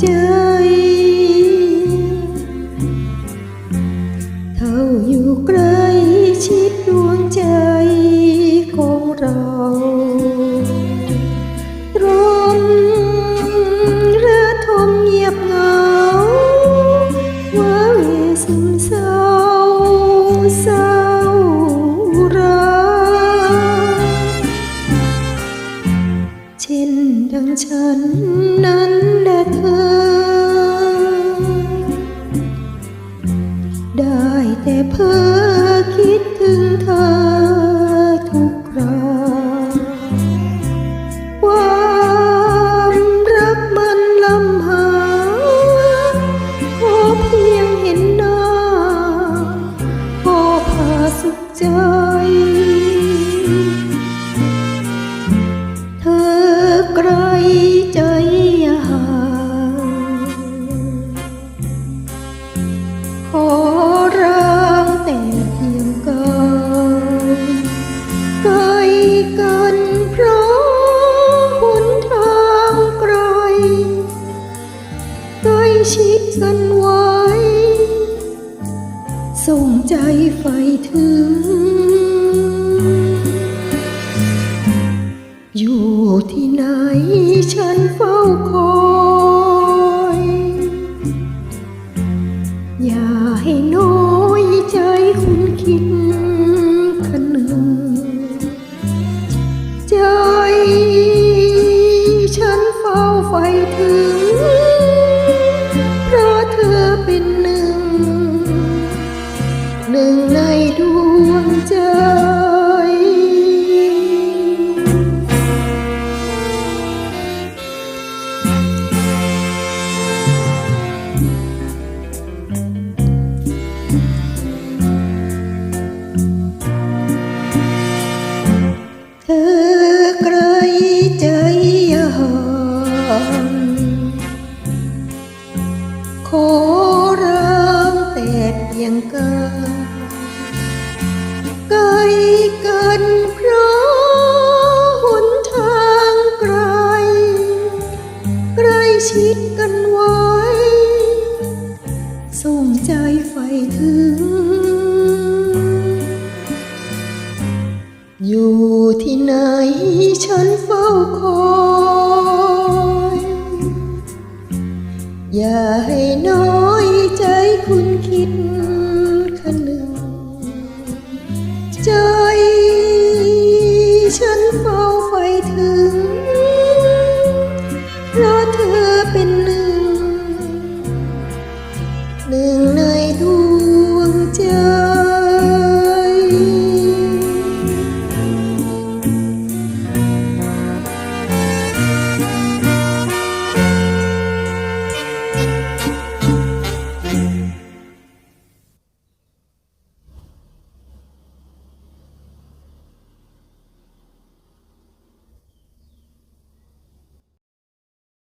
ใจ เธออยู่ใกล้ชิดดวงใจของเรา ชิดสันไว้ส่งใจไฟถึง อยู่ที่ไหนฉันเฝ้าคอย หนึ่งในดวงใจ ส่งใจไฟถึง อยู่ที่ไหนฉันเฝ้าคอย อย่าให้น้อยใจคุณคิด